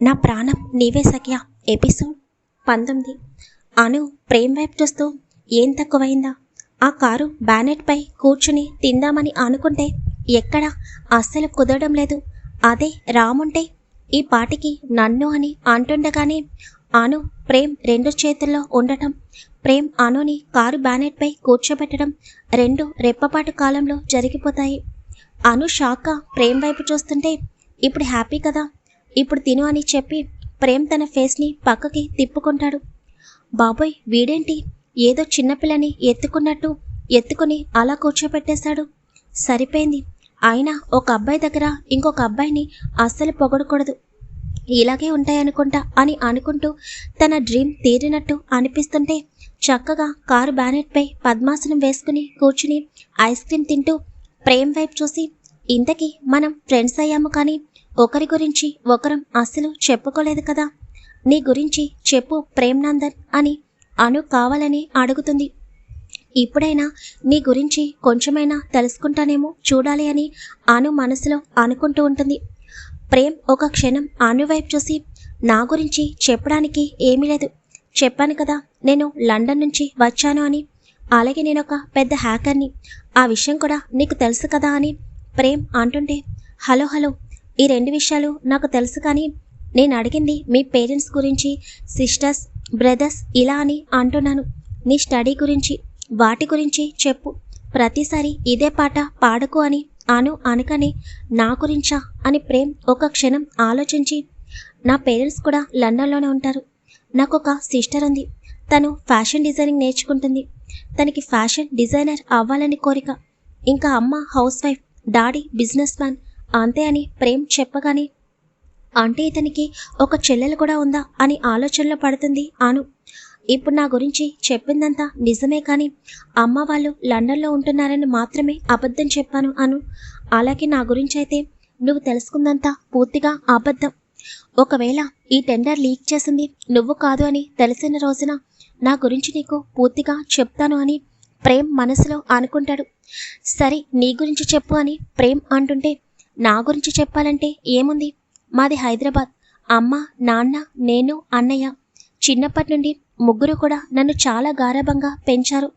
నా ప్రాణం నీవే సఖ్య. ఎపిసోడ్ పంతొమ్మిది. అను ప్రేమ్ వైపు చూస్తూ ఏం తక్కువైందా? ఆ కారు బ్యానెట్పై కూర్చుని తిందామని అనుకుంటే ఎక్కడ? అస్సలు కుదరడం లేదు. అదే రాముంటే ఈ పాటికి నన్ను అని అంటుండగానే అను ప్రేమ్ రెండు చేతుల్లో ఉండటం ప్రేమ్ అనుని కారు బ్యానెట్పై కూర్చోబెట్టడం రెండు రెప్పపాటు కాలంలో జరిగిపోతాయి. అను షాక్గా ప్రేమ్ వైపు చూస్తుంటే ఇప్పుడు హ్యాపీ కదా? ఇప్పుడు తిను అని చెప్పి ప్రేమ్ తన ఫేస్ని పక్కకి తిప్పుకుంటాడు. బాబోయ్ వీడేంటి? ఏదో చిన్నపిల్లని ఎత్తుకున్నట్టు ఎత్తుకుని అలా కూర్చోపెట్టేశాడు. సరిపోయింది. అయినా ఒక అబ్బాయి దగ్గర ఇంకొక అబ్బాయిని అస్సలు పొగడకూడదు. ఇలాగే ఉంటాయనుకుంటా అని అనుకుంటూ తన డ్రీమ్ తీరినట్టు అనిపిస్తుంటే చక్కగా కారు బ్యానెట్పై పద్మాసనం వేసుకుని కూర్చుని ఐస్ క్రీమ్ తింటూ ప్రేమ్ వైపు చూసి ఇంతకీ మనం ఫ్రెండ్స్ అయ్యాము కానీ ఒకరి గురించి ఒకరం అస్సలు చెప్పుకోలేదు కదా. నీ గురించి చెప్పు ప్రేమ్నందన్ అని అను కావాలని అడుగుతుంది. ఇప్పుడైనా నీ గురించి కొంచెమైనా తెలుసుకుంటానేమో చూడాలి అని అను మనసులో అనుకుంటూ ఉంటుంది. ప్రేమ్ ఒక క్షణం అను వైపు చూసి నా గురించి చెప్పడానికి ఏమీ లేదు. చెప్పాను కదా నేను లండన్ నుంచి వచ్చాను అని. అలాగే నేను ఒక పెద్ద హ్యాకర్ని. ఆ విషయం కూడా నీకు తెలుసు కదా అని ప్రేమ్ అంటుంటే హలో హలో ఈ రెండు విషయాలు నాకు తెలుసు కానీ నేను అడిగింది మీ పేరెంట్స్ గురించి సిస్టర్స్ బ్రదర్స్ ఇలా అని అంటున్నాను. నీ స్టడీ గురించి వాటి గురించి చెప్పు. ప్రతిసారి ఇదే పాట పాడకు అని అను అనకని నా గురించా అని ప్రేమ్ ఒక క్షణం ఆలోచించి నా పేరెంట్స్ కూడా లండన్లోనే ఉంటారు. నాకు ఒక సిస్టర్ ఉంది. తను ఫ్యాషన్ డిజైనింగ్ నేర్చుకుంటుంది. తనకి ఫ్యాషన్ డిజైనర్ అవ్వాలని కోరిక. ఇంకా అమ్మ housewife daddy businessman అంతే అని ప్రేమ్ చెప్పగానే అంటే ఇతనికి ఒక చెల్లెలు కూడా ఉందా? అని ఆలోచనలో పడుతుంది అను. ఇప్పుడు నా గురించి చెప్పిందంతా నిజమే కానీ అమ్మ వాళ్ళు లండన్లో ఉంటున్నారని మాత్రమే అబద్ధం చెప్పాను అను. అలాగే నా గురించి అయితే నువ్వు తెలుసుకుందంతా పూర్తిగా అబద్ధం. ఒకవేళ ఈ టెండర్ లీక్ చేసింది నువ్వు కాదు అని తెలిసిన రోజున నా గురించి నీకు పూర్తిగా చెప్తాను అని ప్రేమ్ మనసులో అనుకుంటాడు. సరే నీ గురించి చెప్పు అని ప్రేమ్ అంటుంటే నా గురించి చెప్పాలంటే ఏముంది? మాది హైదరాబాద్. అమ్మ నాన్న నేను అన్నయ్య. చిన్నప్పటి నుండి ముగ్గురు కూడా నన్ను చాలా గారాభంగా పెంచారు.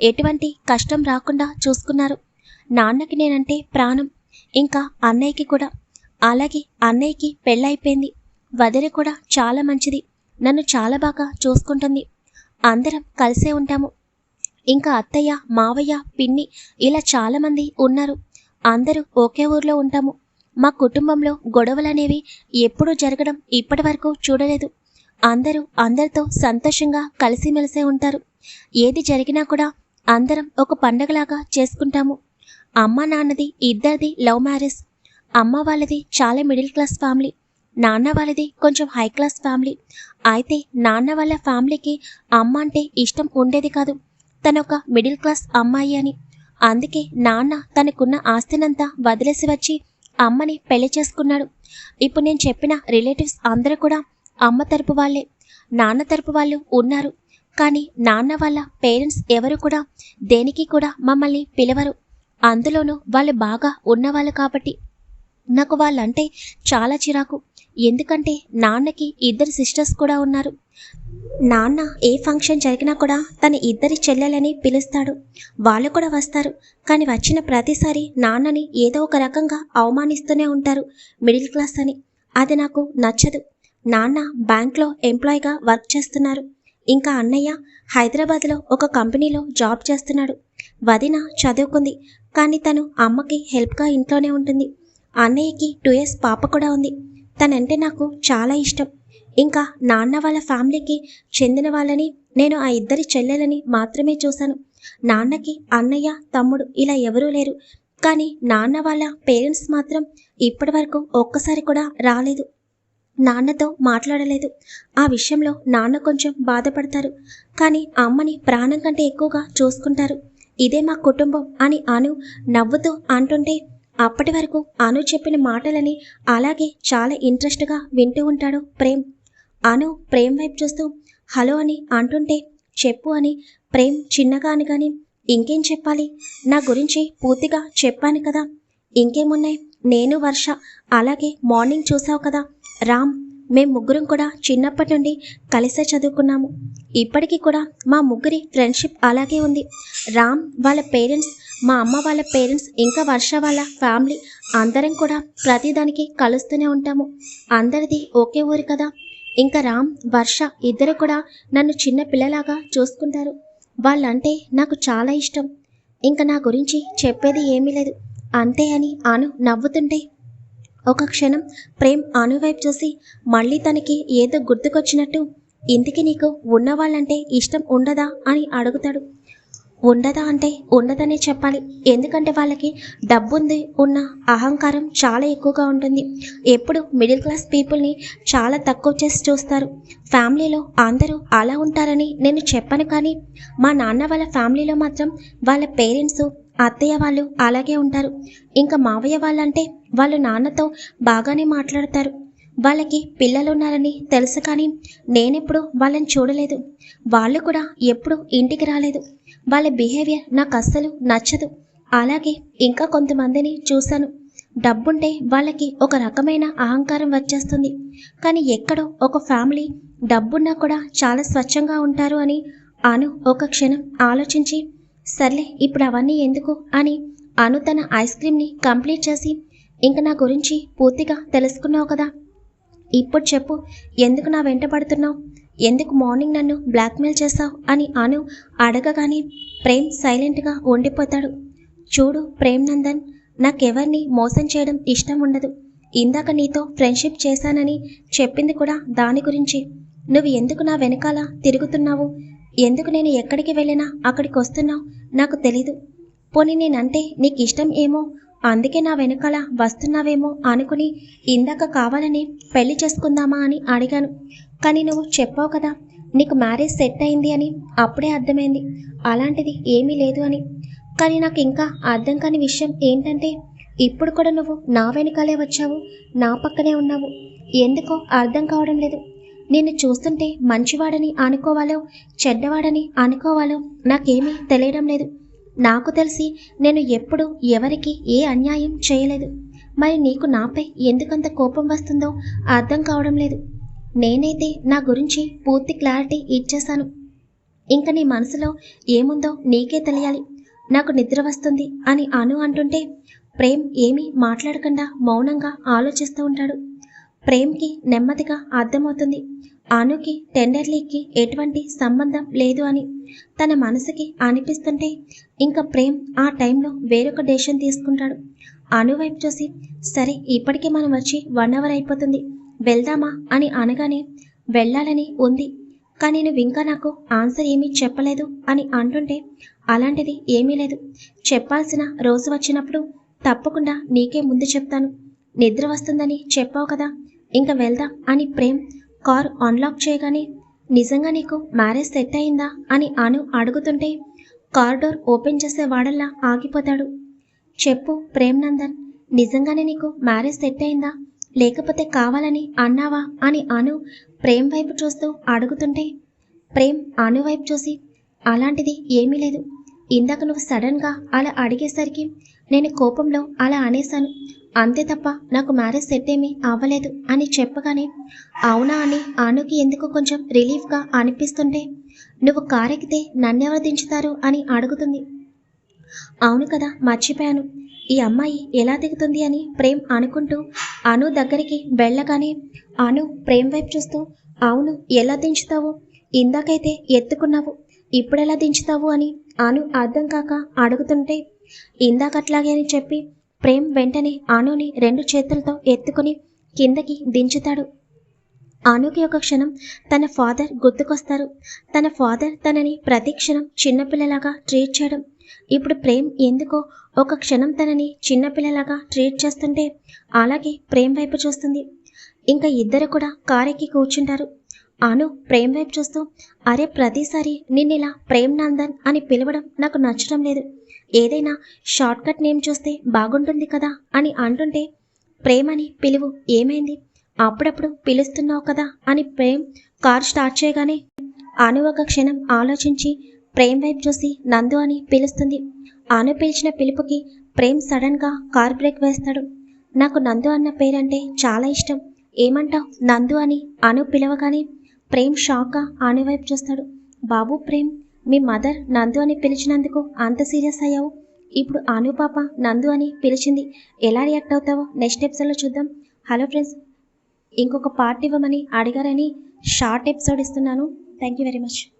ఎటువంటి కష్టం రాకుండా చూసుకున్నారు. నాన్నకి నేనంటే ప్రాణం ఇంకా అన్నయ్యకి కూడా. అలాగే అన్నయ్యకి పెళ్ళైపోయింది వదిలి కూడా చాలా మంచిది. నన్ను చాలా బాగా చూసుకుంటుంది. అందరం కలిసే ఉంటాము. ఇంకా అత్తయ్య మావయ్య పిన్ని ఇలా చాలామంది ఉన్నారు. అందరూ ఒకే ఊర్లో ఉంటాము. మా కుటుంబంలో గొడవలనేవి ఎప్పుడూ జరగడం ఇప్పటి వరకు చూడలేదు. అందరూ అందరితో సంతోషంగా కలిసిమెలిసే ఉంటారు. ఏది జరిగినా కూడా అందరం ఒక పండగలాగా చేసుకుంటాము. అమ్మ నాన్నది ఇద్దరిది లవ్ మ్యారేజ్. అమ్మ వాళ్ళది చాలా మిడిల్ క్లాస్ ఫ్యామిలీ. నాన్న వాళ్ళది కొంచెం హై క్లాస్ ఫ్యామిలీ. అయితే నాన్న వాళ్ళ ఫ్యామిలీకి అమ్మ అంటే ఇష్టం ఉండేది కాదు. తనొక మిడిల్ క్లాస్ అమ్మాయి అని. అందుకే నాన్న తనకున్న ఆస్తినంతా వదిలేసి వచ్చి అమ్మని పెళ్ళి చేసుకున్నాడు. ఇప్పుడు నేను చెప్పిన రిలేటివ్స్ అందరూ కూడా అమ్మ తరపు వాళ్ళే. నాన్న తరపు వాళ్ళు ఉన్నారు. కానీ నాన్న వాళ్ళ పేరెంట్స్ ఎవరు కూడా దేనికి కూడా మమ్మల్ని పిలవరు. అందులోనూ వాళ్ళు బాగా ఉన్నవాళ్ళు కాబట్టి నాకు వాళ్ళంటే చాలా చిరాకు. ఎందుకంటే నాన్నకి ఇద్దరు సిస్టర్స్ కూడా ఉన్నారు. నాన్న ఏ ఫంక్షన్ జరిగినా కూడా తన ఇద్దరి చెల్లెలని పిలుస్తాడు. వాళ్ళు కూడా వస్తారు. కానీ వచ్చిన ప్రతిసారి నాన్నని ఏదో ఒక రకంగా అవమానిస్తూనే ఉంటారు మిడిల్ క్లాస్ అని. అది నాకు నచ్చదు. నాన్న బ్యాంక్లో ఎంప్లాయీగా వర్క్ చేస్తున్నారు. ఇంకా అన్నయ్య హైదరాబాద్లో ఒక కంపెనీలో జాబ్ చేస్తున్నాడు. వదిన చదువుకుంది. కానీ తను అమ్మకి హెల్ప్గా ఇంట్లోనే ఉంటుంది. అన్నయ్యకి టూ ఇయర్స్ పాప కూడా ఉంది. తనంటే నాకు చాలా ఇష్టం. ఇంకా నాన్న వాళ్ళ ఫ్యామిలీకి చెందిన వాళ్ళని నేను ఆ ఇద్దరి చెల్లెలని మాత్రమే చూశాను. నాన్నకి అన్నయ్య తమ్ముడు ఇలా ఎవరూ లేరు. కానీ నాన్న వాళ్ళ పేరెంట్స్ మాత్రం ఇప్పటి వరకు ఒక్కసారి కూడా రాలేదు. నాన్నతో మాట్లాడలేదు. ఆ విషయంలో నాన్న కొంచెం బాధపడతారు. కానీ అమ్మని ప్రాణం కంటే ఎక్కువగా చూసుకుంటారు. ఇదే మా కుటుంబం అని అను నవ్వుతూ అంటుంటే అప్పటి వరకు అను చెప్పిన మాటలని అలాగే చాలా ఇంట్రెస్ట్గా వింటూ ఉంటాడు ప్రేమ్. అను ప్రేమ్ వైపు చూస్తూ హలో అని అంటుంటే చెప్పు అని ప్రేమ్ చిన్నగా అనగాని ఇంకేం చెప్పాలి? నా గురించి పూర్తిగా చెప్పాను కదా. ఇంకేమున్నాయి? నేను వర్ష అలాగే మార్నింగ్ చూసావు కదా. రామ్ మేం ముగ్గురం కూడా చిన్నప్పటి నుండి కలిసే చదువుకున్నాము. ఇప్పటికీ కూడా మా ముగ్గురి ఫ్రెండ్షిప్ అలాగే ఉంది. రామ్ వాళ్ళ పేరెంట్స్ మా అమ్మ వాళ్ళ పేరెంట్స్ ఇంకా వర్ష వాళ్ళ ఫ్యామిలీ అందరం కూడా ప్రతిదానికి కలుస్తూనే ఉంటాము. అందరిది ఒకే ఊరు కదా. ఇంకా రామ్ వర్ష ఇద్దరు కూడా నన్ను చిన్న పిల్లలాగా చూసుకుంటారు. వాళ్ళంటే నాకు చాలా ఇష్టం. ఇంకా నా గురించి చెప్పేది ఏమీ లేదు. అంతే అని అను నవ్వుతుంటే ఒక క్షణం ప్రేమ్ అను వైపు చూసి మళ్ళీ తనకి ఏదో గుర్తుకొచ్చినట్టు ఇంటికి నీకు ఉన్నవాళ్ళంటే ఇష్టం ఉండదా? అని అడుగుతాడు. ఉండదా అంటే ఉండదనే చెప్పాలి. ఎందుకంటే వాళ్ళకి డబ్బుంది ఉన్న అహంకారం చాలా ఎక్కువగా ఉంటుంది. ఎప్పుడు మిడిల్ క్లాస్ పీపుల్ని చాలా తక్కువ చేసి చూస్తారు. ఫ్యామిలీలో అందరూ అలా ఉంటారని నేను చెప్పను కానీ మా నాన్న వాళ్ళ ఫ్యామిలీలో మాత్రం వాళ్ళ పేరెంట్స్ అత్తయ్య వాళ్ళు అలాగే ఉంటారు. ఇంకా మావయ్య వాళ్ళంటే వాళ్ళు నాన్నతో బాగానే మాట్లాడతారు. వాళ్ళకి పిల్లలు ఉన్నారని తెలుసు కానీ నేనెప్పుడు వాళ్ళని చూడలేదు. వాళ్ళు కూడా ఎప్పుడు ఇంటికి రాలేదు. వాళ్ళ బిహేవియర్ నాకు అస్సలు నచ్చదు. అలాగే ఇంకా కొంతమందిని చూశాను. డబ్బుంటే వాళ్ళకి ఒక రకమైన అహంకారం వచ్చేస్తుంది. కానీ ఎక్కడో ఒక ఫ్యామిలీ డబ్బున్నా కూడా చాలా స్వచ్ఛంగా ఉంటారు అని అను ఒక క్షణం ఆలోచించి సర్లే ఇప్పుడు అవన్నీ ఎందుకు? అని అను తన ఐస్ క్రీమ్ని కంప్లీట్ చేసి ఇంక నా గురించి పూర్తిగా తెలుసుకున్నావు కదా. ఇప్పుడు చెప్పు ఎందుకు నా వెంట పడుతున్నావు? ఎందుకు మార్నింగ్ నన్ను బ్లాక్మెయిల్ చేస్తావు అని అను అడగగానే ప్రేమ్ సైలెంట్గా ఉండిపోతాడు. చూడు ప్రేమ్ నందన్ నాకెవరిని మోసం చేయడం ఇష్టం ఉండదు. ఇందాక నీతో ఫ్రెండ్షిప్ చేశానని చెప్పింది కూడా దాని గురించి. నువ్వు ఎందుకు నా వెనకాల తిరుగుతున్నావు? ఎందుకు నేను ఎక్కడికి వెళ్ళినా అక్కడికి వస్తున్నావు? నాకు తెలీదు. పోనీ నేనంటే నీకు ఇష్టం ఏమో? అందుకే నా వెనకాల వస్తున్నావేమో అనుకుని ఇందాక కావాలని పెళ్ళి చేసుకుందామా అని అడిగాను. కానీ నువ్వు చెప్పావు కదా నీకు మ్యారేజ్ సెట్ అయింది అని అప్పుడే అర్థమైంది. అలాంటిది ఏమీ లేదు అని. కానీ నాకు ఇంకా అర్థం కాని విషయం ఏంటంటే ఇప్పుడు కూడా నువ్వు నా వెనకాలే వచ్చావు నా పక్కనే ఉన్నావు. ఎందుకో అర్థం కావడం లేదు. నిన్ను చూస్తుంటే మంచివాడని అనుకోవాలో చెడ్డవాడని అనుకోవాలో నాకేమీ తెలియడం లేదు. నాకు తెలిసి నేను ఎప్పుడు ఎవరికి ఏ అన్యాయం చేయలేదు. మరి నీకు నాపై ఎందుకంత కోపం వస్తుందో అర్థం కావడం లేదు. నేనైతే నా గురించి పూర్తి క్లారిటీ ఇచ్చేశాను. ఇంక నీ మనసులో ఏముందో నీకే తెలియాలి. నాకు నిద్ర వస్తుంది అని అను అంటుంటే ప్రేమ్ ఏమీ మాట్లాడకుండా మౌనంగా ఆలోచిస్తూ ఉంటాడు. ప్రేమ్కి నెమ్మదిగా అర్థమవుతుంది. అనుకి టెండర్లీకి ఎటువంటి సంబంధం లేదు అని. తన మనసుకి అనిపిస్తుంటే ఇంకా ప్రేమ్ ఆ టైంలో వేరొక డెసిషన్ తీసుకుంటాడు. అను వైపు చూసి సరే ఇప్పటికే మనం వచ్చి వన్ అవర్ అయిపోతుంది. వెళ్దామా అని అనగానే వెళ్ళాలని ఉంది. కానీ నువ్వు ఇంకా నాకు ఆన్సర్ ఏమీ చెప్పలేదు అని అంటుంటే అలాంటిది ఏమీ లేదు. చెప్పాల్సిన రోజు వచ్చినప్పుడు తప్పకుండా నీకే ముందు చెప్తాను. నిద్ర వస్తుందని చెప్పావు కదా ఇంకా వెళ్దాం అని ప్రేమ్ కార్ అన్లాక్ చేయగానే నిజంగా నీకు మ్యారేజ్ సెట్ అయిందా అని అను అడుగుతుంటే కార్ డోర్ ఓపెన్ చేసే వాడల్లా ఆగిపోతాడు. చెప్పు ప్రేమ్ నందన్ నిజంగానే నీకు మ్యారేజ్ సెట్ అయిందా? లేకపోతే కావాలని అన్నావా అని అను ప్రేమ్ వైపు చూస్తూ అడుగుతుంటే ప్రేమ్ అను వైపు చూసి అలాంటిది ఏమీ లేదు. ఇందాక నువ్వు సడన్గా అలా అడిగేసరికి నేను కోపంలో అలా అనేశాను. అంతే తప్ప నాకు మ్యారేజ్ సెట్ ఏమీ అవ్వలేదు అని చెప్పగానే అవునా అని అనుకి ఎందుకు కొంచెం రిలీఫ్గా అనిపిస్తుంటే నువ్వు కారెక్కితే నన్నెవరు దించుతారు అని అడుగుతుంది. అవును కదా మర్చిపోయాను. ఈ అమ్మాయి ఎలా దిగుతుంది అని ప్రేమ్ అనుకుంటూ అను దగ్గరికి వెళ్ళగానే అను ప్రేమ్ వైపు చూస్తూ అవును ఎలా దించుతావు? ఇందాకైతే ఎత్తుకున్నావు ఇప్పుడెలా దించుతావు అని అను అర్థం కాక అడుగుతుంటే ఇందాకట్లాగే అని చెప్పి ప్రేమ్ వెంటనే అనుని రెండు చేతులతో ఎత్తుకుని కిందకి దించుతాడు. అనుకి ఒక క్షణం తన ఫాదర్ గుర్తుకొస్తారు. తన ఫాదర్ తనని ప్రతి క్షణం చిన్నపిల్లలాగా ట్రీట్ చేయడం ఇప్పుడు ప్రేమ్ ఎందుకో ఒక క్షణం తనని చిన్నపిల్లలాగా ట్రీట్ చేస్తుంటే అలాగే ప్రేమ్ వైపు చూస్తుంది. ఇంకా ఇద్దరు కూడా కారెక్కి కూర్చుంటారు. అను ప్రేమ్ వైపు చూస్తూ అరే ప్రతిసారి నిన్నిలా ప్రేమ్ నందన్ అని పిలవడం నాకు నచ్చడం లేదు. ఏదైనా షార్ట్ కట్ నేమ్ చూస్తే బాగుంటుంది కదా అని అంటుంటే ప్రేమ్ అని పిలువు ఏమైంది? అప్పుడప్పుడు పిలుస్తున్నావు కదా అని ప్రేమ్ కార్ స్టార్ట్ చేయగానే అను ఒక క్షణం ఆలోచించి ప్రేమ్ వైపు చూసి నందు అని పిలుస్తుంది. ఆమె పిలిచిన పిలుపుకి ప్రేమ్ సడన్గా కార్ బ్రేక్ వేస్తాడు. నాకు నందు అన్న పేరంటే చాలా ఇష్టం. ఏమంటావు? నందు అని అను పిలవగానే ప్రేమ్ షాక్గా అను వైపు చూస్తాడు. బాబు ప్రేమ్ మీ మదర్ నందు అని పిలిచినందుకు అంత సీరియస్ అయ్యావు? ఇప్పుడు అను పాప నందు అని పిలిచింది. ఎలా రియాక్ట్ అవుతావో నెక్స్ట్ ఎపిసోడ్లో చూద్దాం. హలో ఫ్రెండ్స్ ఇంకొక పార్ట్ ఇవ్వమని అడిగారని షార్ట్ ఎపిసోడ్ ఇస్తున్నాను. Thank you very much.